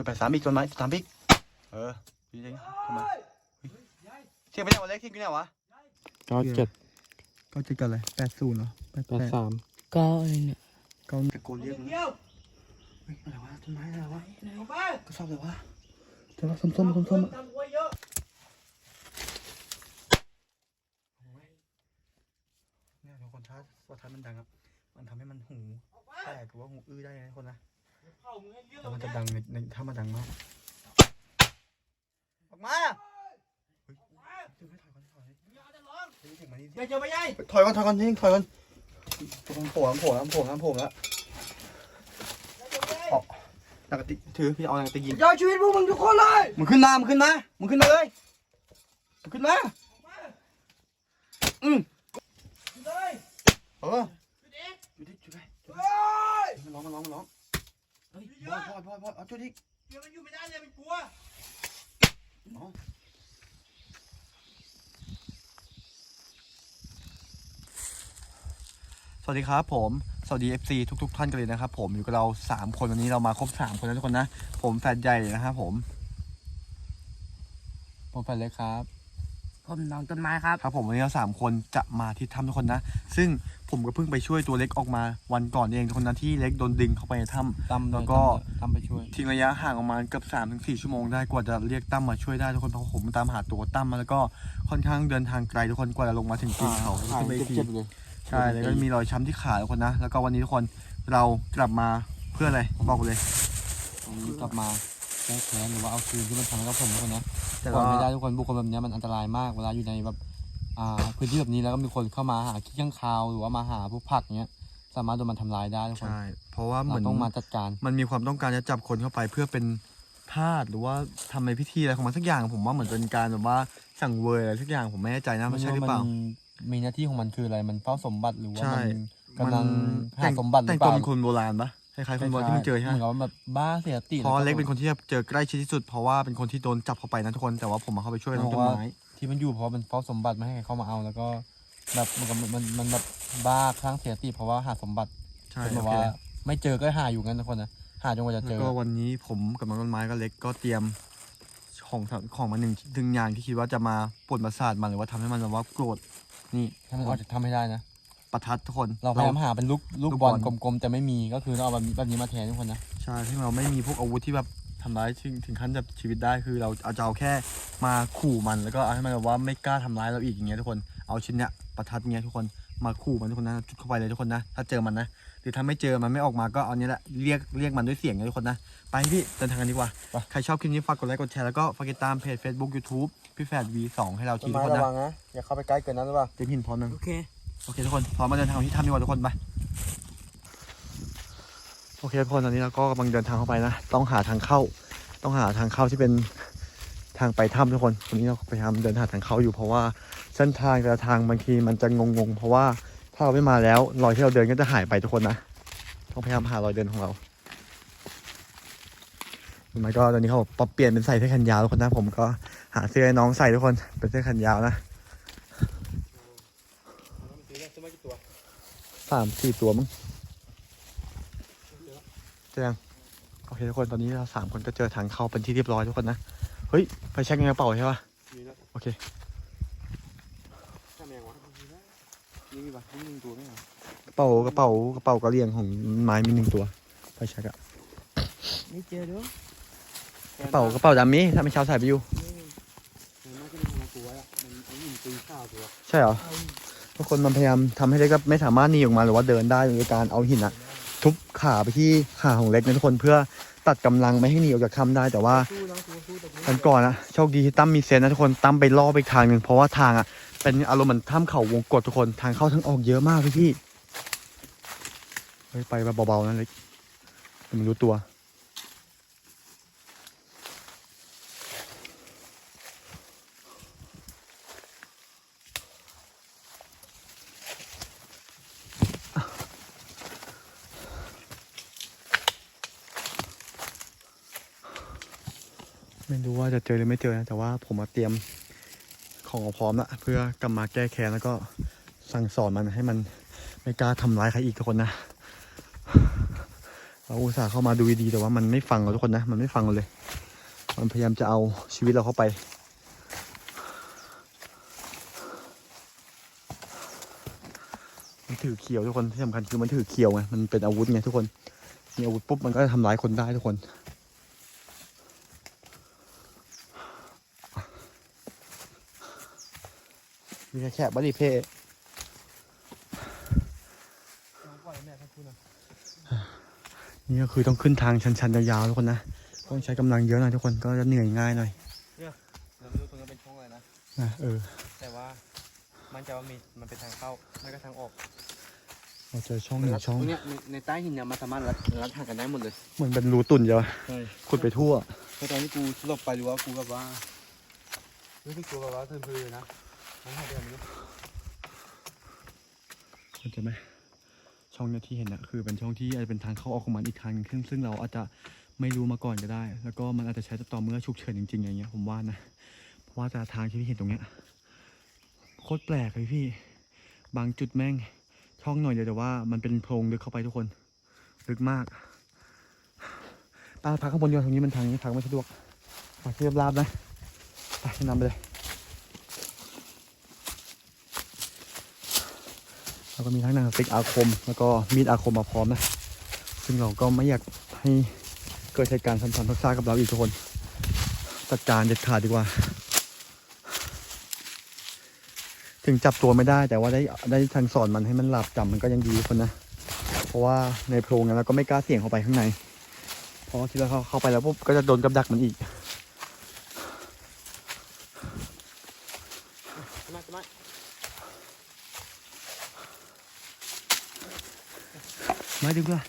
จุดแปดสามอีกต้นไม้สามอีกเออดีจริงเข้ามาเฮ้ยเทียบไม่ได้วะเล็กเทียบไม่ได้วะเก้าเจ็ดก็จะกันเลยแปดศูนย์เหรอแปดแปดสามก็อะไรเนี่ยเก้าตะโกนเรียกนะเฮ้ยอะไรวะต้นไม้อะไรวะก็ชอบเลยวะแต่ว่าส้มๆส้มๆอะเนี่ยทุกคนถ้าว่าถ้ามันดังครับ มันทำให้มันหูแตกหรือว่าหูอื้อได้นะทุกคนนะ แล้วมันจะดังในในถ้ามันดังมาก ออกมาเฮ้ยเดี๋ยวให้ถอยก่อนถอยเฮ้ยเสียงมานี่สิอย่าเจอไปยัยถอยก่อนถอยก่อนนี่ถอยก่อนมันโผล่มันโผล่แล้วมันโผล่แล้วมันโผล่แล้วออกนักกระติกถือพี่เอานักกระติกยิงจะเอาชีวิตพวกมึงทุกคนเลยมึงขึ้นมามึงขึ้นมามึงขึ้นมาเลยมึงขึ้นมาอืมเลยเออจุดดิจุดไปจุด เฮ้ย มันร้องมันร้องมันร้องเฮ้ยบอยบ อยบอยบอยเอาจุดดิเดี๋ยวมันอยู่ไม่ได้เลยมันกลัวสวัสดีครับผม สวัสดี FC ทุกๆท่านกันเลยนะครับ ผมอยู่กับเรา 3 คนวันนี้เรามาครบ 3 คนแล้วทุกคนนะ ผมแฟนใหญ่นะครับผม ผมแฟนเล็กครับ ผมน้องต้นไม้ครับ ครับผมวันนี้เราสามคนจะมาที่ถ้ำทุกคนนะ ซึ่งผมก็เพิ่งไปช่วยตัวเล็กออกมาวันก่อนเองทุกคนนะที่เล็กโดนดึงเข้าไปในถ้ำตั้มแล้วก็ตั้มไปช่วยทิ้งระยะห่างออกมาเกือบสามถึงสี่ชั่วโมงได้กว่าจะเรียกตั้มมาช่วยได้ทุกคนเพราะผมตามหาตัวตั้มมาแล้วก็ค่อนข้างเดินทางไกลทุกคนกว่าจะลงมาถึงตีนเขาหายขึ้นไปอีกทีเจ็บๆเลยใช่แล้วก็มีรอยช้ำที่ขาทุกคนนะ แล้วก็วันนี้ทุกคนเรากลับมาเพื่ออะไรบอกกูเลยตรงนี้กลับมา แก้แค้นหรือว่าเอาคืนที่มันทำให้กับผมทุกคนนะแต่ปล่อยว่าไม่ได้ทุกคนบุคคลแบบนี้มันอันตรายมากเวลาอยู่ในแบบอ่าพื้นที่แบบนี้แล้วก็มีคนเข้ามาหาขี้ข้างคาวหรือว่ามาหาพวกผักเนี้ยสามารถโดนมันทำลายได้ทุกคนใช่เพราะว่าเหเรามือนต้องมาจัดการ มันมีความต้องการจะจับคนเข้าไปเพื่อเป็นทาสหรือว่าทำในพิธีอะไรของมันสักอย่างผมว่าเหมือนเป็นการแบบว่าสั่งเวยอะไรสักอย่างผมไม่แน่ใจนะไม่ใช่หรือเปล่า มันมีหน้าที่ของมันคืออะไร มันเฝ้าสมบัติหรือว่าใช่ มันกำลังหาแต่งสมบัติหแต่รืงอเปตัวล่าเป็นคนโบราณปะค ล้ายๆคนโบราณที่มึงเจอใช่เหไหมมือนกับว่าแบบบ้าเสียสติเพราะแวเล็กเป็นคนที่เจอใกล้ชิดที่สุดเพราะว่าเป็นคนที่โดนจับเข้าไปนะทุกคนแต่ว่าผมมาเข้าไปช่วยน้องต้นไม้ที่มันอยู่เพราะว่ามันเฝ้าสมบัติไม่ให้ใครเข้ามาเอาแล้วก็แบบมันก็มันมันแบบบ้าคลั่งเสียสติเพราะว่าหาสมบัติใช่เป็นแบโอบเคว่า ไม่เจอก็หาอยู่งั้นทุกคนนะหาจนกว่าจะเจแล้วอก็วันนี้ผมกับน้องต้นไม้ก็เล็กก็เตรียมของของมาหนึ่งหนึ่งอย่างที่คิดว่าจะมาปวดประสาทมันหรือว่าทำให้มันแบบว่าโกรธนี่ถ้ามันออกจะทำให้ได้นะ ประทัดทุกคน เราพยายามหาเป็นลูกลูกลูกบบออลลกลมๆ แต่ไม่มีก็คือเราเอาแบบนี้แบบนี้มาแทนทุกคนนะ ใช่ที่เราไม่มีพวกอาวุธที่แบบทำร้ายถึงถึงขั้นจะชีวิตได้คือเราเอาจะเอาแค่มาขู่มันแล้วก็เอาให้มันแบบว่าไม่กล้าทำร้ายเราอีกอย่างเงี้ยทุกคนเอาชิ้นเนี้ยประทัดเงี้ยทุกคนมาขู่มันทุกคนนะจุดเข้าไปเลยทุกคนนะถ้าเจอมันนะหรือถ้าไม่เจอมันไม่ออกมาก็เอาเนี้ยแหละเรียกเรียกมันด้วยเสียงนะทุกคนนะไปพี่เดินทางกันดีกว่าใครชอบคลิปนี้ฝากกดไลค์กดแชร์แล้วก็ฝากติดตามเพจ Facebook YouTube พี่แฝด V2 ให้เราทีทุกคนนะนะอย่าเข้าไปใกล้เกินนั้นหรือเปล่าเต็มหินพร้อมนึง โอเค โอเคทุกคนพร้อมมาเดินทางที่ถ้ำดีกว่าทุกคนไปโอเคทุกคนตอนนี้เราก็กำลังเดินทางเข้าไปนะต้องหาทางเข้า ต้องหาทางเข้าที่เป็นทางไปถ้ำทุกคนวันนี้เราพยายามเดินหาทางเข้าอยู่เพราะว่าเส้นทางแต่ละทางบางทีมันจะงงๆ เพราะว่าถ้าเราไม่มาแล้วรอยที่เราเดินก็จะหายไปทุกคนนะต้องพยายามหารอยเดินของเรามันก็ตอนนี้เขาปรับเปลี่ยนเป็นใส่เสื้อแขนยาวทุกคนนะผมก็หาเสื้อให้น้องใส่ทุกคนเป็นเสื้อแขนยาวนะ สามสี่ตัวมั้งเจอยังโอเคทุกคนตอนนี้เราสามคนก็เจอทางเข้าเป็นที่เรียบร้อยทุกคนนะ เฮ้ยไฟแช็กในกระเป๋าใช่ปะโอเคนี่มีปะนี่มีตัวไหมครับกระเป๋ากระเป๋ากระเป๋ากระเรียงของไม้มีหนึ่งตัวไฟแช็กอะไม่เจอด้วยกระเป๋ากระเป๋าดำมีถ้าไม่เช้าใส่ไปอยู่มันน่าจะเป็นของตัวอะมันเอาหินตีข้าวตัวใช่เหรอ ทุกคนมันพยายามทำให้เล็กก็ไม่สามารถหนีออกมาหรือว่าเดินได้โดยการเอาหินอะทุบขาไปที่ขาของเล็กนะทุกคนเพื่อตัดกำลังไม่ให้หนีออกจากถ้ำได้แต่ว่าสู้นะตัวสู้แต่วันก่อนอะโชคดีที่ตั้มมีเซนนะทุกคนตั้มไปล่อไปทางหนึ่งเพราะว่าทางอะเป็นอารมณ์เหมือนถ้ำเขาวงกตทุกคนทางเข้าทางออกเยอะมากพี่พี่ไปเบาๆนะเล็กมันรู้ตัว ว่าจะเจอหรือไม่เจอนะแต่ว่าผมมาเตรียมของเอาพร้อมละเพื่อกลับมาแก้แค้นแล้วก็สั่งสอนมันให้มันไม่กล้าทำร้ายใครอีกทุกคนนะเราอุตส่าห์เข้ามาดูดีแต่ว่ามันไม่ฟังเราทุกคนนะมันไม่ฟังเราเลย มันพยายามจะเอาชีวิตเราเข้าไปมันถือเขียวทุกคนที่สำคัญคือมันถือเขียวไงมันเป็นอาวุธไงทุกคนมีอาวุธปุ๊บมันก็จะทำร้ายคนได้ทุกคน มีแค่แค่บัลลีเพ่นี่ก็คือต้องขึ้นทางชันๆยาวๆทุกคนนะ ต้องใช้กำลังเยอะหน่อยทุกคนก็จะเหนื่อยง่ายหน่อยเราไม่รู้ตรงนั้นเป็นช่องอะไรนะนะเออ แต่ว่ามันจะว่ามีมันเป็นทางเข้าไม่ก็ทางออกเราเจอช่องหนึ่งช่องตรงเนี้ยในในใต้หินเนี่ยมันสามารถรัดรัดห่างกันได้หมดเลยเหมือนเป็นรูตุ่นเยอะใช่ขุดไปทั่ว เพราะตอนที่กูหลบไปดูว่ากูแบบว่ารู้สึกตัวแบบว่าเพลินๆเลยนะ มันหายไปแบบนี้เข้าใจไหมช่องเนี้ยที่เห็นนะคือเป็นช่องที่อาจจะเป็นทางเข้าออกของมันอีกทางหนึงซึ่งซึ่งเราอาจจะไม่รู้มาก่อนก็ได้ แล้วก็มันอาจจะใช้ต่อเมื่อฉุกเฉินจริงๆอย่างเงี้ยผมว่านะเพราะว่าแต่ทางที่พี่เห็นตรงเนี้ยโคตรแปลกเลยพี่ บางจุดแม่งช่องหน่อยเดียวแต่ว่ามันเป็นโพรงลึกเข้าไปทุกคนลึกมากตาพักข้างบนดีกว่าตรงนี้มันทางนี้ทางไม่สะดวกปากที่ราบนะไปนำไปเลย แล้วก็มีทั้งหนังสติ๊กอาคม แล้วก็มีดอาคมมาพร้อมนะ ซึ่งเราก็ไม่อยากให้เกิดเหตุการณ์ซ้ำๆซากๆกับเราอีกทุกคน จัดการเด็ดขาดดีกว่า ถึงจับตัวไม่ได้แต่ว่าได้ได้ทางสอนมันให้มันหลับจำมันก็ยังดีคนนะ เพราะว่าในโพรงนั้นเราก็ไม่กล้าเสี่ยงเข้าไปข้างใน เพราะคิดว่าเขาเข้าไปแล้วปุ๊บก็จะโดนกับดักมันอีก ใช่ไหมใช่ไหม ไม้ดึงด้วย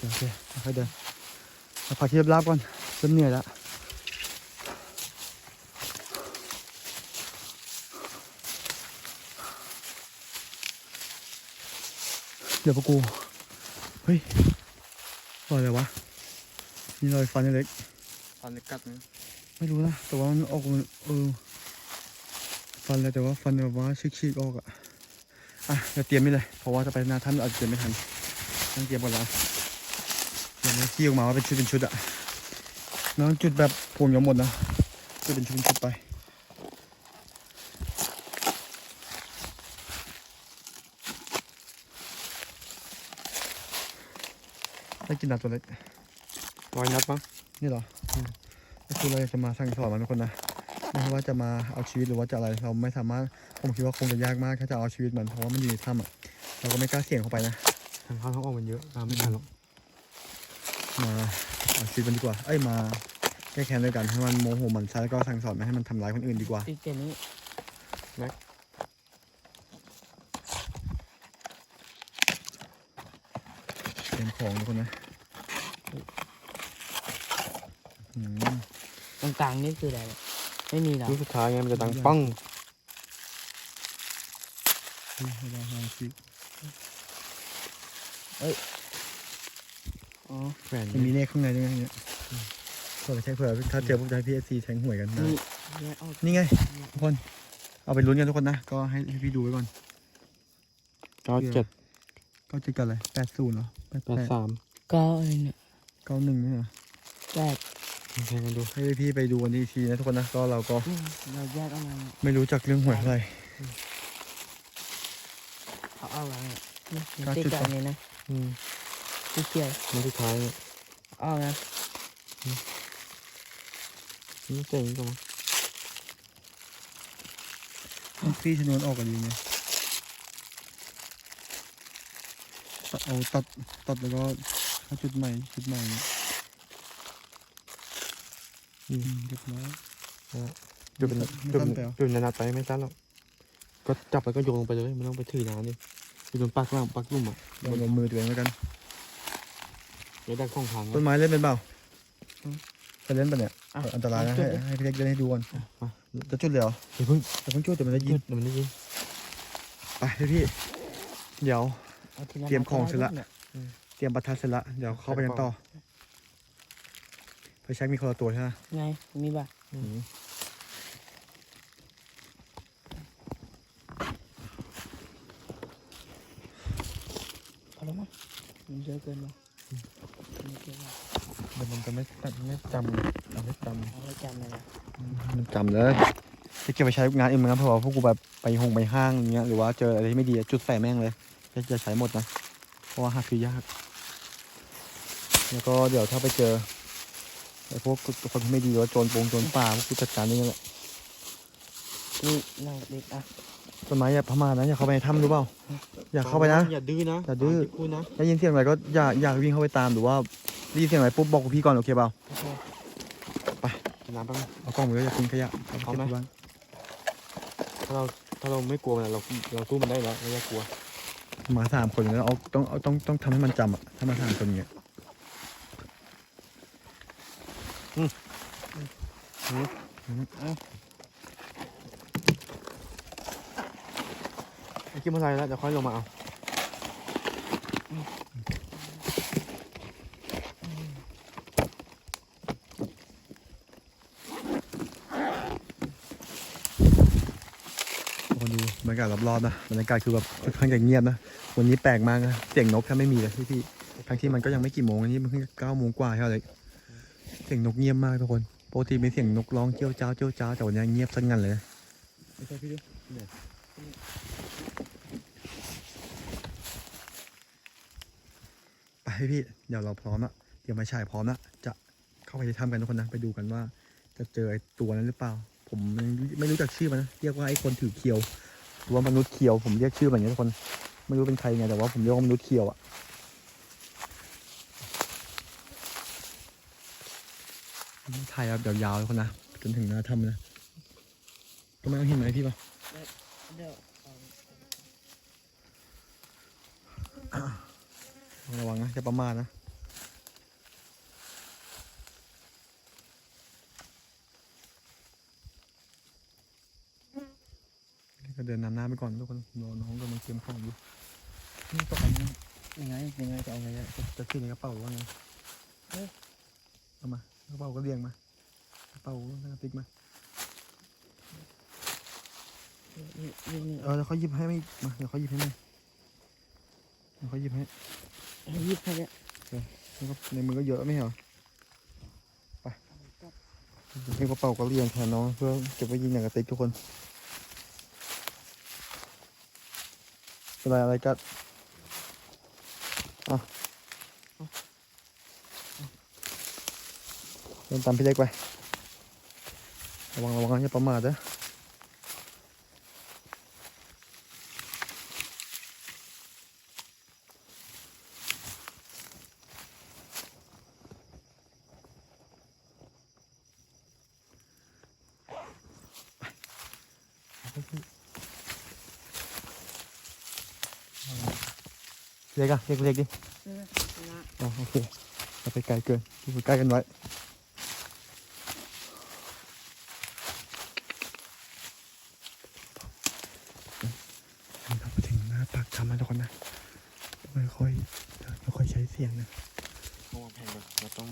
โอเคค่อยๆเดินเอาพักที่ราบๆก่อนเริ่มเหนื่อยแล้วเดี๋ยวพวกกู เฮ้ยรอยอะไรวะนี่รอยฟันเล็กตอนนี้กัดนะไม่รู้นะ แต่ว่ามันออกมันเออฟันเลยแต่ว่าฟันแบบว่าฉีกๆออกอะ อะเดี๋ยวเตรียมนี่เลย เพราะว่าจะไปหนาท่านอาจจะเตรียมไม่ทันต้องเตรียมก่อนละเตรียมให้ขี้ออกมาว่าเป็นชุดเป็นชุดอะน้องจุดแบบพวงยอมหมดนะจุดเป็นชุดเป็นชุดไปได้กินหนักตัวเล็กร้อยนัดมั้งนี่เหรออืมก็คือเราอยากจะมาสั่งสอนมันทุกคนนะ ไม่ว่าจะมาเอาชีวิตหรือว่าจะอะไรเราไม่สามารถผมคิดว่าคงจะยากมากถ้าจะเอาชีวิตมันเพราะว่ามันอยู่ในถ้ำอะเราก็ไม่กล้าเสี่ยงเข้าไปนะทางเข้าทางออกมันเยอะตามไม่ทันหรอกมาเอาชีวิตมันดีกว่า เอ้ยมาแก้แค้นด้วยกันให้มันโมโหมันซะแล้วก็สั่งสอนไม่ให้มันทำร้ายคนอื่นดีกว่าติดแค่นี้เตรียมของทุกคนนะอืมตรงกลางนี่คืออะไรวะ ไม่มีเหรอลูกสุดท้ายไงมันจะดังปังนี่ให้เราลองคิดอ๋อแหวนมันมีเลขข้างในด้วยไงเนี่ยเผื่อใช่เผื่อถ้าเจอพวกใจพีเอสซีแทงหวยกันได้นี่แยกออกนี่ไงทุกคน เอาไปลุ้นกันทุกคนนะ ก็ให้พี่ดูไว้ก่อนเก้าเจ็ดก็จะกันอะไรแปดศูนย์เหรอแปดแปดสามก็อะไรเนี่ยเก้าหนึ่งนี่เหรอแปด แทงกันดูให้พี่ไปดูกันอีกทีนะทุกคนนะก็เราก็อืมเราแยกออกมาเนี่ยไม่รู้จักเรื่องหวยเท่าไหร่เขาเอาอะไรเนี่ยนี่เก้าติดจุดกับสองอันนี้นะอืมที่เกี่ยวมันสุดท้ายเนี่ยเอานะนี่เจ๋งจังพี่ชนวนออกกันดีไงตัดเอาตัดตัดแล้วก็เข้าจุดใหม่จุดใหม่เนี่ยอืม เรียบร้อยดูเป็นไม่ดูสั้เป็นนไปเหรอดูเป็นนัดไปไม่สั้นหรอกก็จับแล้วก็โยนลงไปเลยไม่ต้องไปถือนานดิไปโดนปักล่างปักลุ่มอะลองลงมือตัวเองแล้วกัน เดี๋ยวได้ข้องทางต้นไม้เล่นเป็นเปล่าจะเล่นปะเนี่ยอะอันตรายนะให้ให้พี่เล็กเล่นให้ดูก่อนมาจะจุดเลยเหรอเดี๋ยวเพิ่งจะเพิ่งจุดเดี๋ยวมันจะยิยืงดเดี๋ยวมันได้ยินไปพี่พี่เดี๋ยวอาทีละเตรียมของเสร็จละนัดก็ได้เตรียมประทัดเสร็จละเดี๋ยวเข้าไปกันต่อ ไปเช็คมีคนละตัวใช่ไหมไงมีป่ะโเยอะเกินวะไม่เกินวะเดี๋ยวมันจะไม่ไม่จำเอาไม่จเอาไว้จำเลยนะำมันจำเลยจะเก็บไปใช้งานอื่นมั้งเพราะว่าพวกกูแบบไปหงไปห้างอย่างเงี้ยหรือว่าเจออะไรที่ไม่ดีอะจุดใส่แม่งเลยจะจะใช้หมดนะเพราะว่าหาคือยาก แล้วก็เดี๋ยวถ้าไปเจอ ไอ้พวกคนที่ไม่ดีหรือว่าโจรโปงโจรป่าพวกกูจัดการนี่แหละนี่นั่งเด็กอะต้นไม้อย่าพม่านะอย่าเข้าไปในถ้ำรู้เปล่าอย่าเข้าไปนะอย่าดื้อนะอย่าดื้อตมที่พูดนะได้ยินเสียงอะไรก็อย่าอย่าวิ่งเข้าไปตามหรือว่าได้ยินเสียงอะไรปุ๊บบอกกับพี่ก่อนโอเคเปล่าโอเคกินน้ำแป๊บนึงเอากล้องไปด้วยอย่าทิ้งขยะเอาพร้อมไหมเก็บที่บ้านถ้าเราถ้าเราไม่กลัวมันอะเราเราสู้มันได้แล้วไม่ต้องกลัวมาสามคนแล้วเอาต้องเอาต้องต้องทำให้มันจำอะถ้ามาสามคนอย่างเงี้ย ไอ้ กินอะไรแล้วเดี๋ยวค่อยลงมาเอาคนดูบรรยากาศรอบๆนะบรรยากาศคือแบบค่อนข้างจะเงียบนะ วันนี้แปลกมากนะเสียงนกแทบไม่มีเลยพี่พี่ทั้งที่มันก็ยังไม่กี่โมงอันนี้มันเพิ่งเก้าโมงกว่าใช่ไหมเลย สียงนกเงียบมากทุกคนปกติมีเสียงนกร้องเจียวจ้าวเจียวจ้าวแต่วันนี้เงียบสงันเลยนะไม่ใช่พี่ดิไปพี่พี่เดี๋ยวเราพร้อมละเดี๋ยวมาฉายพร้อมละจะเข้าไปในถ้ำกันทุกคนนะไปดูกันว่า จะเจอไอ้ตัวนั้นหรือเปล่า ผมไม่รู้จักชื่อมันนะเรียกว่าไอ้คนถือเคียวหรือว่ามนุษย์เคียวผมเรียกชื่อมันอย่างนี้ทุกคนไม่รู้เป็นใครไงแต่ว่าผมเรียกว่ามนุษย์เคียวอะ ถ่ายแบบยาวๆทุกคนนะจนถึงหน้าถ้ำนะก็ไม่ต้องเห็นไหมพี่ปะเดี๋ยวระวังนะจะประมาทนะก็เดินนำหน้าไปก่อนทุกคนรอน้องกำลังเตรียมของอยู่นี่ตกอันนี้ยังไงยังไงจะเอาไงจะจะขึ้นในกระเป๋าหรือว่าไงเอ้ยเอามากระเป๋าก็เรียงมา เป๋าหน้าติ๊กมานี่นี่นี่เออเดี๋ยวเขาหยิบให้ไม่มาเดี๋ยวเขาหยิบให้ไหมเดี๋ยวเขาหยิบให้ให้ยิบให้เนี่ยแล้วก็ในมือก็เยอะไม่ใช่เหรอไปให้กระเป๋าก็เรียงแทนน้องเพื่อเก็บไว้ยิงอย่างกระติกทุกคนอะไรอะไรกัดอะเดินตามพี่เล็กไป ระวังระวังนะอย่าประมาทนะเล็กอะเล็กเล็กดินะอ๋อโอเคเราไปไกลเกินอยู่ใกล้กันไว้นี่ครับมาถึง หน้าปากถ้ำแล้วทุกคนนะไม่ค่อยไม่ค่อยใช้เสียงนะต้องวางแผนก่อนเราต้อง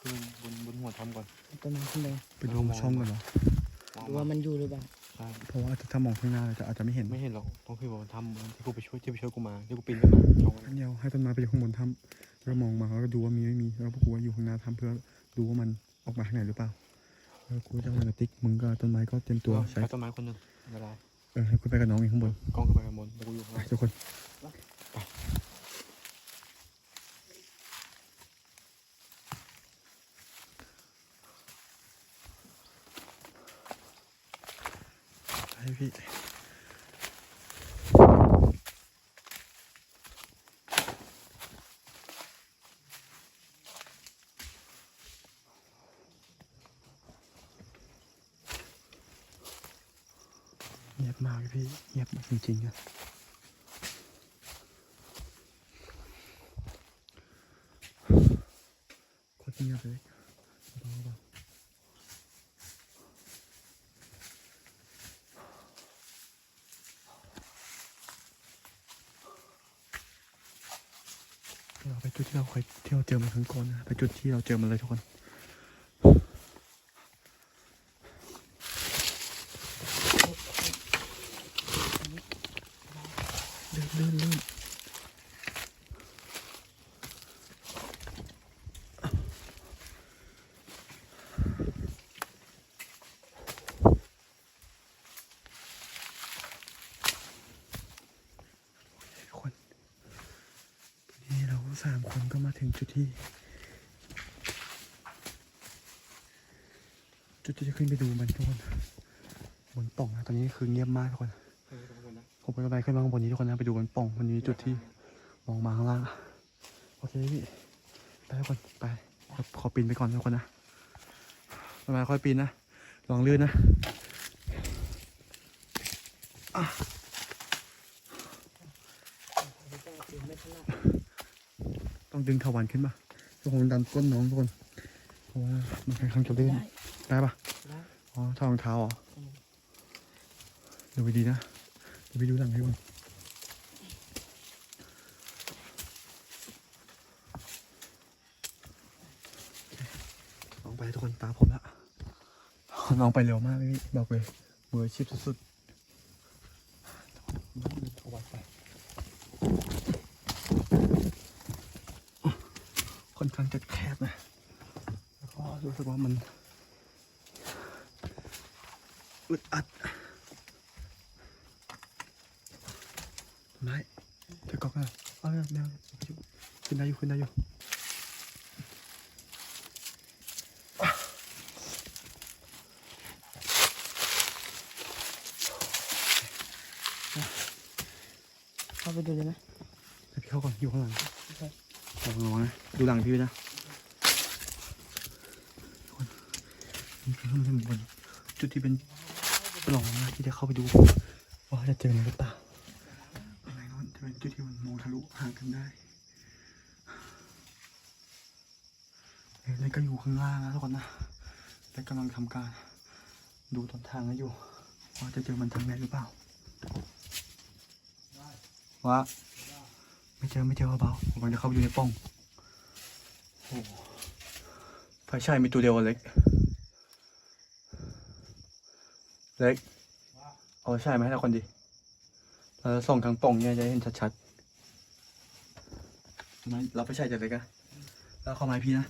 ขึ้นบนบนหัวทำก่อนต้นไม้ขึ้นไปไปดูช่องกันเหรอดูว่ามันอยู่หรือเปล่าใช่เพราะว่าถ้ามองข้างหน้าเราจะอาจจะไม่เห็นไม่เห็นหรอกต้องขึ้นบนทำบนที่กูไปช่วยที่ไปช่วยกูมาที่กูปีนขึ้นมาช่องนั้นงั้นเดียวให้ต้นไม้ไปอยู่ข้างบนถ้ำแล้วมองมาแล้วก็ดูว่ามีไม่มีแล้วพวกกูว่าอยู่ข้างหน้าถ้ำเพื่อดูว่ามันออกมาข้างไหนหรือเปล่าแล้วกูจะเอากระติกมึงก็ต้นไม้ก็เตรียมตัวใช้ใช้ต้นไม้คนหนึ่งเวลา เออให้กูไปกับน้องอีกข้างบนกล้องขึ้นไปข้างบนแล้วกูอยู่ข้างไปล่างทุกคนให้พี่ เงียบมากพี่เงียบจริงๆอะโคตรเงียบเลยเบาเบาเราไปจุดที่เราเคยที่เราเจอมันครั้งก่อนนะไปจุดที่เราเจอมันเลยทุกคน สามคนก็มาถึงจุดที่ จุดที่จะขึ้นไปดูมันทุกคนบนป่องนะตอนนี้คือเงียบมากทุกคนผมไปกำลังขึ้นมาข้างบนนี้ทุกคนนะไปดูบนป่องมันมีจุดที่มองมาข้างล่างโอเคพี่ไปทุกคนไปขอปีนไปก่อนทุกคนนะมาค่อยปีนนะลองลื่นนะอะต้อง ดึงถวันขึ้นมาทุกคนดันก้นน้องทุกคน เพราะว่ามันค่อนข้างจะลื่นได้ได้ปะได้อ๋อถอดรองเท้าเหรอดูไปดีนะเดี๋ยวไปดูหลังให้ก่อนลองไปทุกคนตามผมละน้องไปเร็วมากเลยพี่บอกเลยมืออาชีพสุดๆเอาวัดไปค่อน ข้างจะแคบนะแล้วก็รู้สึกว่ามันอึดอัดไม่เธอก๊อกนะเอาไม่เอาไม่เอาขึ้นได้อยู่ขึ้นได้อยู่อะเข้าไปดูเลยไหมเดี๋ยวพี่เข้าก่อนอยู่ข้างหลังระวังระวังนะ ดูหลังพี่นะคนนี่คือมันเป็นบนจุดที่เป็นปล่องนะที่จะเข้าไปดู ว่าจะเจออะไรหรือเปล่าอะไรนั่นจะเป็นจุดที่มันมองทะลุห่างกันได้เอ้ยแล้วก็อยู่ข้างล่างนะทุกคนนะและกำลังทำการ ดูต้นทางให้อยู่ ว่าจะเจอมันทางไหนหรือเปล่าว่าไม่เจอไม่เจอเบาๆผมกำลังจะเข้าไปอยู่ในป้อง ไฟฉายมีตัวเดียวเล็ก เล็ก เอาไฟฉายมให้เราคนดี เราจะส่องทางป่องเนี่ยจะเห็นชัดๆทำไมเราไฟฉายจะเล็กอะแล้วเข้ามาให้พี่นะ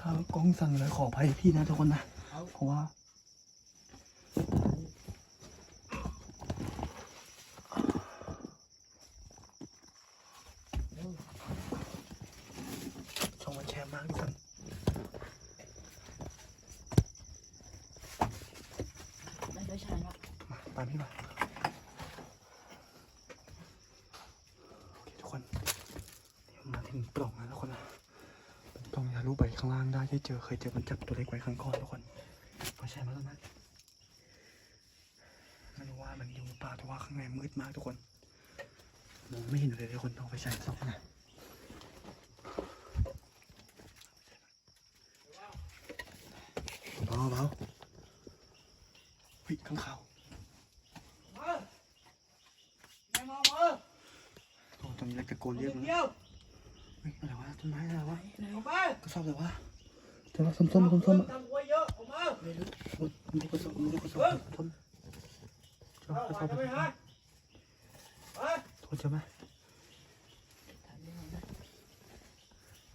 ถ้ากล้องสั่งเลยขออภัยพี่นะทุกคนนะ เพราะว่า ช่องมันแคบมากทุกคน ได้ได้ใช่ไหม มาตามพี่มาโอเคทุกคนเดี๋ยวมาถึงปล่องแล้วทุกคนนะเป็นปล่องทะลุไปข้างล่างได้ที่เจอเคยเจอมันจับตัวเล็กไว้ข้างก่อนทุกคนไม่ใช่มาแล้วนะไม่รู้ว่ามันอยู่ป่าแต่ว่าข้างในมืดมากทุกคนมองไม่เห็นเลยทุกคนต้องไปใช้ส่องนะเบาเบาเฮ้ยข้างเขาว มาแม่มามา โอ้ตอนนี้เราตะโกนเรียกมัน เดียว เฮ้ยอะไรวะต้นไม้อะไรวะ ออกไป กระสอบอะไรวะ แต่ว่าส้มๆส้มๆอะทำไว้เยอะออกมาไม่รู้มันดูกระสอบมันดูกระสอบส้มเจอเอากระสหาอบจะไปไปหาไปโทษเจอไหม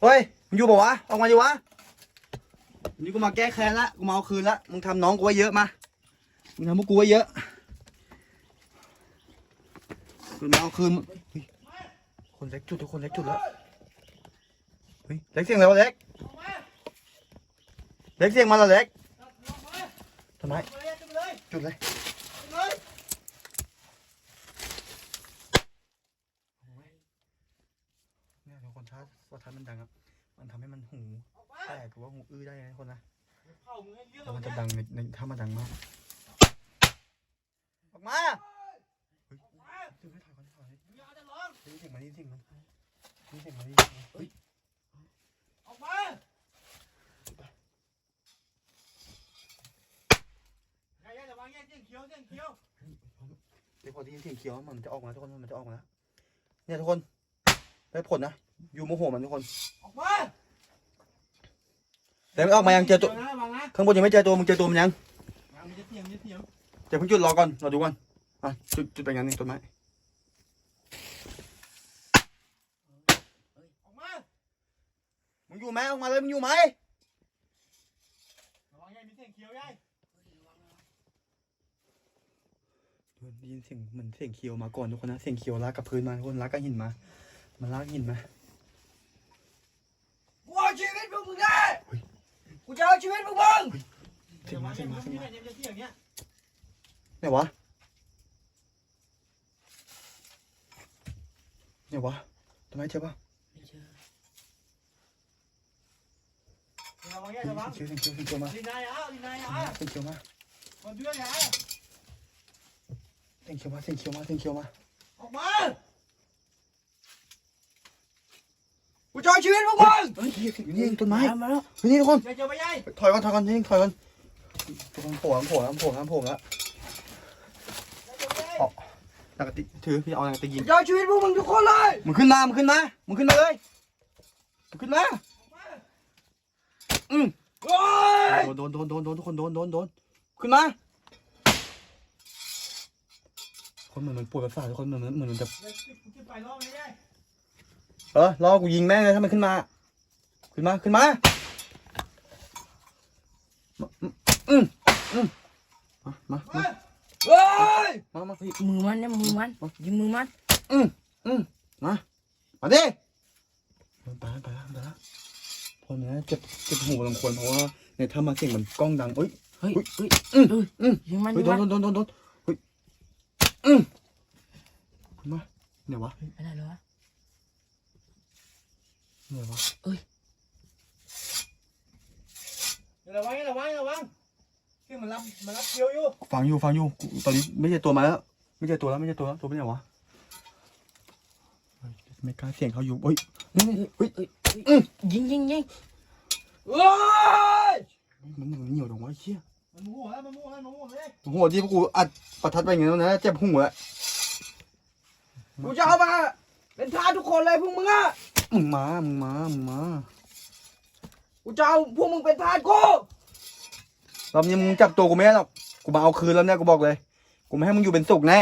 เฮ้ยมึงอยู่บอกวะออกมาดิวะวันนี้กูมาแก้แค้นละกูมาเอาคืนละมึงทำน้องกูไว้เยอะมามึงทำพวกกูไว้เยอะกูมาเอาคืนมึงเฮ้ยคนเล็กจุดทุกคนเล็กจุดแล้วเฮ้ยเล็กเสียงอะไรวะเล็กออกมา เล็กเสียงมาแล้วเล็กออกมาทำไมไปเลยไปเลยจุดเลยไปเลยเนี่ยทุกคนถ้าว่าทัดมันดังอะมันทำให้มันหูออกมาแตกหรือว่าหูอื้อได้นะทุกคนนะเข้ามึงให้เยอะแล้วมันจะดังในในถ้ามันดังมาก ออกมาเฮ้ยเดี๋ยวไม่ถอยก่อนถอยมึงอย่าจะร้องได้ยินเสียงมันได้ยินเสียงมันได้ยินเสียงมันได้ยินเสียงมันเฮ้ย ออกมาใครจะวางแยก เสียงเขียวเสียงเขียวเดี๋ยวพอได้ยินเสียงเขียวมันจะออกมาทุกคนมันจะออกมาแล้วเนี่ยทุกคนได้ผลนะอยู่โมโหมันทุกคนออกมาแต่ไม่ออกมายังเจอตัวนะวางนะข้างบนยังไม่เจอตัวมึงเจอตัวมันยังวางมันจะเสียงมันจะเสียงเดี๋ยวเพิ่งจุดรอก่อนรอดูก่อนอะจุดจุดไปงั้นนี่ต้นไม้ออกมามึงอยู่ไหมออกมาเลยมึงอยู่ไหมระวังแยกมีเสียงเขียวยัย ได้ยินเสียงเหมือนเสียงเคียวมาก่อนทุกคนนะเสียงเคียวลากกับพื้นมาทุกคนลากกับหินมา มันลากหินมากูเอาชีวิตพวกมึงได้กูจะเอาชีวิตพวกมึงเสียงมาเสียงมาเสียงมาเนี่ยเนี่ยเสียงเนี้ยไหนวะไหนวะทำไมเจ็บปะระวังแยกเสียระงวังเคียวเสียงเคียวเสียงเคียวมาลีนายอะลีนายอะเสียงเคียวมาคน เดือดอะเสียงเคียวมาเสียงเคียวมาเสียงเคียวมา ออกมากูจะเอาชีวิตพวกมึงเฮ้ยนี่เองต้นไม้มาแล้วเฮ้ยนี่ทุกคนอย่าเจอไปยัยถอยก่อนถอยก่อนนี่ถอยก่อนทุกคนโผล่โผล่โผล่โผล่แล้วอย่าเจอไปยัยนักติถือพี่เอานักติยิกูงจะเอาชีวิตพวกมึงทุกคนเลยมึงขึ้นมามึงขึ้นมามึงขึ้นมาเลยมึงขึ้นมาอืมโอ้ยโดนโดนโดนโดนโดนทุกคนโดนโดนโดนขึ้นมา คนเหมือนมันปวดประสาททุกคนเหมือนมันเหมือนมันจะขึ้นไปรอบไม่ได้เออรอกูยิงแม่งเลยถ้ามันขึ้นมา ขึ้นมาขึ้นมามาอืมอืมมามามาเฮ้ยมามามือมันเนี่ยมือมันยิงมือมันอืมอืมมามาดิไปแล้วไปแล้วไปแล้วพอเนี้ยเจ็บเจ็บหูพอสมควรเพราะว่าในถ้ามาเสียงมันกล้องดังเอ้ยเฮ้ยเฮ้ยอืมเฮ้ยอืมยิงมันเฮ้ยิยงโดมันนโดนโดนโดนเฮ้ย อืมมาไหนวะอะไรเหรอวะไหนวะระวังระวังระวังขึ้นมารับมารับเกียวอยู่ฟังอยู่ฟังอยู่กูตอนนี้ไม่ใช่ตัวมาแล้ว ไม่ใช่ตัวแล้วไม่ใช่ตัวแล้วตัวเป็นไงวะเฮ้ยไม่กล้าเสียงเขาอยู่เฮ้ยนี่นี่เฮ้ยเฮ้ยเฮ้ยยิงยิงยิงเฮ้ยมันมันเหนียวจังวะไอ้เชี่ย มันมั่วแล้วมันมั่วแล้วมันมั่วเลยโอ้โหที่พวกกูอัดประทัดไปอย่างนั้นนะเจ็บหูอะกูจะเอามา เป็นทาสทุกคนเลยพวกมึงอะมึงมา มึงมา มึงมา กูจะเอาพวกมึงเป็นทาสกูรอบนี้มึงจับตัวกูไม่ได้หรอก กูมาเอาคืนแล้วเนี่ยกูบอกเลย กูไม่ให้มึงอยู่เป็นสุขแน่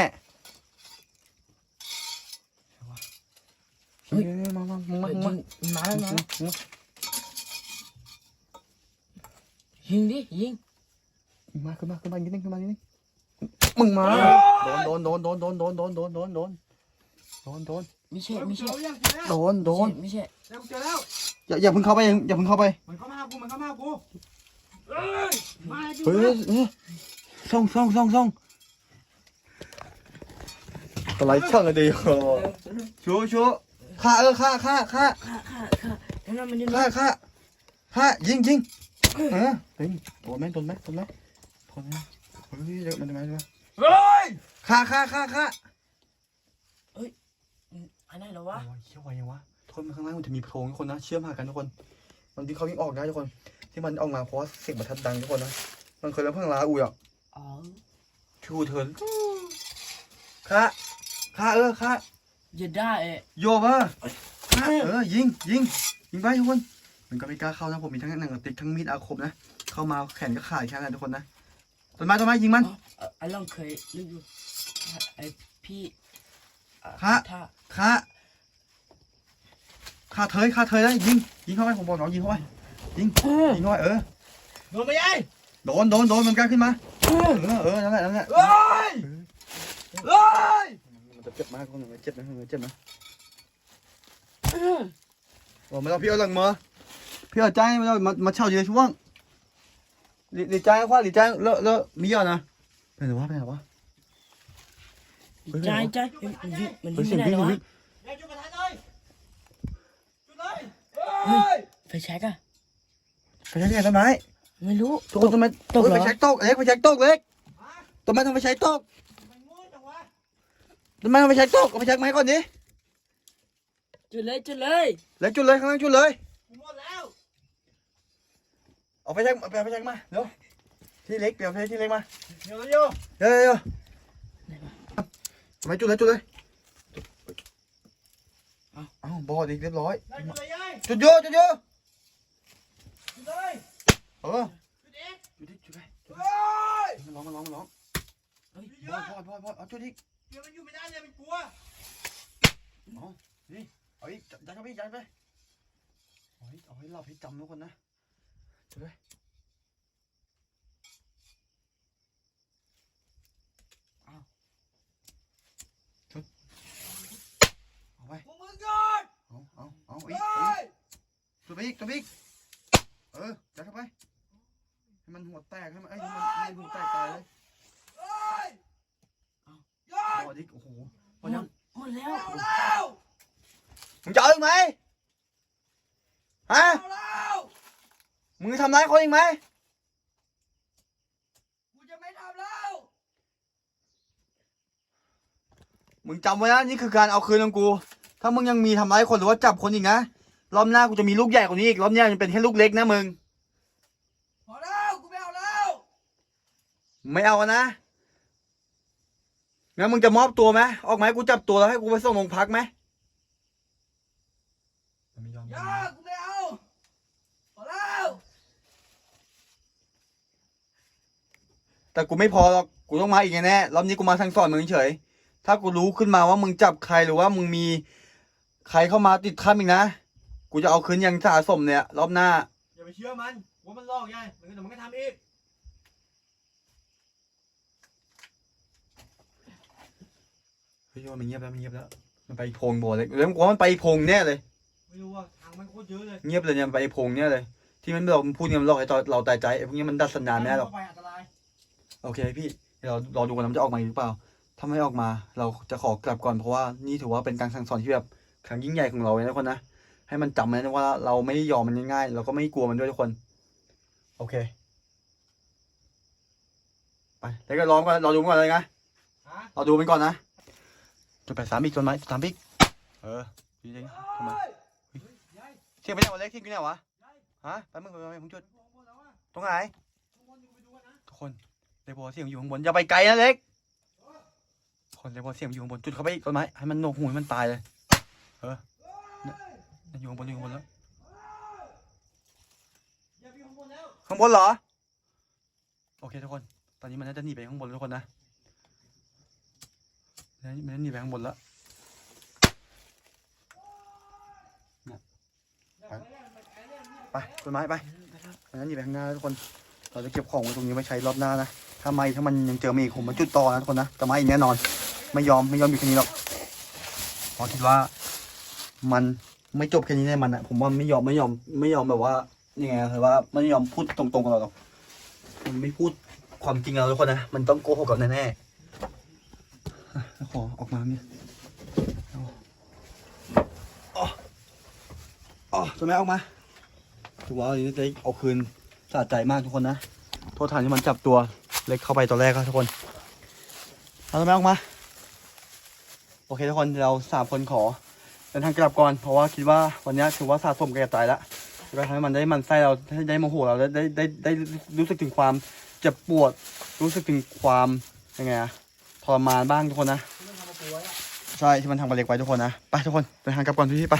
เฮ้ยมามามึงมาเฮ้ยมึงยิมางมาแล้วมาแล้วมึงมายิงดิยิง มึงมาขึ้นมาขึ้นมานิดนึงขึ้นมานิดนึงมึงมาโดนโดนโดนโดนโดนโดนโดนโดนโดนโดนโดนไม่ใช่เฮ้ยไม่เจใช่อยังเจอแล้วโดนโดนไม่ใช่แล้วเจอแล้วอย่าอย่าเพิ่งเข้าไปอย่าเพิ่งเข้าไปมันเข้ามาหากูมันเข้ามาหากูเฮ้ยมาจริงเฮ้ยเฮ้ยส่องส่องส่องส่องอะไรช่างอะดีโอ้ชัวชัวฆ่าเออฆ่าฆ่าฆ่าฆ่าฆ่าฆ่าแล้วนั่นมันยิงฆ่าฆ่าฆ่ายิงยิงเออเป็นโดนไหมโดนไหมโดนไหม โดนไหมเฮ้ยเดี๋ยวมันจะมาจะมาเฮ้ยฆ่าฆ่าฆ่าฆ่าอะไรเหรอวะวะเชี่ยวไวยังวะทุกคนข้างล่างมันจะมีโพรงทุกคนนะ เชื่อมหากันทุกคนมันที่เขาวิ่งออกได้ทุกคน ที่มันออกมาเพราะว่าเสียงประทัดดังทุกคนนะ มันเคยเล่นพังลาอูอะอ๋อชูเถินฆ่าฆ่าเออฆ่าอย่าได้เอ๊ะโยมาฆ่าเออยิงยิงยิงไปทุกคน มันก็ไม่กล้าเข้านะผมมีทั้งหนังกระติกทั้งมีดอาคมนะ เข้ามาแขนก็ขาดแค่นั้นทุกคนนะ ต้นไม้ต้นไม้ยิงมัน ไอ้ลองเคยนึกดูไอ้พี่ฮะ ถ้าฆ่าฆ่าเถยฆ่าเถยได้ยิง ยิงเข้าไปผมบอกน้องยิงเข้าไปยิงยิงเข้าไปเออโดนไปยัยโดนโดนโดนมันกล้าขึ้นมาเออเออนั่นแหละนั่นแหละเฮ้ยเฮ้ยมันจะเจ็บมากคนหนึ่งมันเจ็บนะมันเจ็บนะโอ้ไม่ต้องพี่เอาหลังมาพี่เอาใจไม่ต้องมามาเช่าอยู่ในช่วง หลีหลีใจกว่าหลีใจเลอะเลอะมีอะนะเป็นไงวะเป็นไงวะใจใจมันยิงมันเฮ้ยิยงเสียไม่งได้วิ่งเหรอวะวิ่งยัยจุดประทัดเลยจุดเลยเฮ้ยไฟแช็กอะไฟแช็กที่ไหนต้นไม้ไม่รู้ ทุกคนต้นไม้ตกเหรอไฟแช็กตกเล็กไฟแช็กตกเล็กฮะต้นไม้ทำไฟแช็กตกมันงูจังวะต้นไม้ทำไฟแช็กตกเอาไฟแช็กมาให้ก่อนดิจุดเลยจุดเลยเล็กจุดเลยข้างล่างจุดเลยกูหมดแล้ว เอาไฟแช็กเอาไปเอาไฟแช็กมาเร็วที่เล็กเปลี่ยนไฟที่เล็กมาเดี๋ยวเดี๋ยวเดี๋ยวเดี๋ยวทำไมจุดเลยจุดเลยเอาเอาบอดอีกเรียบร้อยได้จุดเลยยัยจุดโยจุดโยจุดเลยเออจุดเองจุดดิจุดไปจุดเฮ้ยมันร้องมันร้องมันร้องเฮ้ยบอดบอดบอดบอดเอาจุดอีกเดี๋ยวมันอยู่ไม่ได้เลยมันกลัวเอาอีกยัดเข้าไปยัดไปเอาให้เอาให้หลับให้จำทุกคนนะ Đấy. tôi biết tôi biết. Ừ cho sắp ấy mình hụt tẹt hay mà ấy mình hụt tẹt tẹt đấy. Bỏ đi cổ hủ bỏ nhầm ôi leo. Leo trời mày. Hả? มันเอ้ยให้มันให้มันหัวแตกตายเลยเฮ้ยหยุดบอดิกโอ้โหหมดหมดแล้วเอาแล้วมึงจะเอาอีกไหมฮะเอาแล้วมึงทำร้ายคนอีกไหมกูจะไม่ทำแล้ว มึงจำไว้นะนี่คือการเอาคืนของกู ถ้ามึงยังมีทำร้ายคนหรือว่าจับคนอีกนะ รอบหน้ากูจะมีลูกใหญ่กว่านี้อีก รอบเนี้ยมันเป็นแค่ลูกเล็กนะมึง พอแล้ว กูไม่เอาแล้ว ไม่เอานะ งั้นมึงจะมอบตัวไหมออกไหมาให้กูจับตัวแล้วให้กูไปส่งโรงพักไหมไม่ยอม อย่ากูไม่เอาพอแล้ว แต่กูไม่พอหรอกกูต้องมาอีกแน่ๆรอบนี้กูมาทางสอนมึงเฉย ถ้ากูรู้ขึ้นมาว่ามึงจับใครหรือว่ามึงมีใครเข้ามาติดข้ามอีกนะ กูจะเอาคืนอยังสะสมเนี่ยรอบหน้า อย่าไปเชื่อมันว่ามันหลอกไงมันก็เดี๋ยวมันก็ทำอีกเฮ้ยว่ามันเงียบแล้วมันเงียบแล้ว มันไปอีกโพรงบ่อเลยแล้วกูว่ามันไปอีกโพรงแน่เลย ไม่รู้ว่าทางมันโคตรเยอะเลย เงียบเลยเนี่ยมันไปอีกโพรงเนี่ยเลย ที่มันเราพูดเนี่ยมันหลอกให้ตอนเราตายใจไอ้พวกนี้มันดัดสันดานไม่ได้หรอกเข้าไปอันตราย โอเคพี่เดี๋ยวเรารอดูกันว่ามันจะออกมาอีกหรือเปล่า ถ้าไม่ออกมาเราจะขอกลับก่อนเพราะว่านี่ถือว่าเป็นการสั่งสอนที่แบบครั้งยิ่งใหญ่ของเราเลยนะทุกคนนะให้มันจำไว้นะว่าเราไม่ได้ยอมมันง่ายๆเราก็ไม่กลัวมันด้วยทุกคน โอเค ไปแล้วก็รอก่อนรอดูมันก่อนเลยนะฮะรอดูมันก่อนนะจุดแปดสามอีกต้นไม้สามอีกเออดีจริงทำไมเที่ยงไปไหนวะเล็กเที่ยงอยู่ไหนวะฮะไปมึงไปไปมึงจุดตรงไหนทุกคน เลโบเสียงอยู่ข้างบนอย่าไปไกลนะเล็ก คนเลโบเสียงอยู่ข้างบนจุดเข้าไปอีกต้นไม้ให้มันโหนกหูให้มันตายเลย เออเนี่ยอยู่ข้างบนอยู่ข้างบนแล้วอย่าไปข้างบนแล้วข้างบนเหรอ โอเคทุกคน ตอนนี้มันน่าจะหนีไปข้างบนแล้วทุกคนนะมันน่ามันหนีไปข้างบนแล้วไปต้นไม้ไปมันน่าหนีไปข้างหน้าทุกคน เราจะเก็บของไว้ตรงนี้ไว้ใช้รอบหน้านะ ถ้าไม่ถ้ามันยังเจอมาอีกผมมาจุดต่อนะทุกคนนะแต่ไม่แน่นอน ไม่ยอมไม่ยอมอยู่แค่นี้หรอกเพราะคิดว่า มันไม่จบแค่นี้แน่มันอะผมว่าไม่ยอมไม่ยอมไม่ยอมแบบว่ายังไงคือว่าไม่ยอมพูดตรงๆกับเราหรอกมันไม่พูดความจริงกับเราทุกคนนะมันต้องโกหกกับแน่ๆอ่ขอออกมาเนี่ยอ๋ออ๋อจะไม่ออกมาถือว่าอันนี้ได้เอาคืนสะใจมากทุกคนนะ โทษฐานที่มันจับตัว เล็กเข้าไปตอนแรกครับทุกคนเอาจะไม่ออกมา โอเคทุกคนเราสามคนขอเดินทางกลับก่อนเพราะว่าคิดว่าวันนี้ถือว่าสะสมแก่ตายแล้วแล้วก็ทำให้มันได้มันไส้เราได้โมโหเราได้ได้ได้ได้รู้สึกถึงความเจ็บปวด รู้สึกถึงความยังไงอะทรมานบ้างทุกคนนะใช่ที่มันทำกับเล็กไว้ทุกคนนะไปทุกคนเดินทางกลับก่อนพี่ไป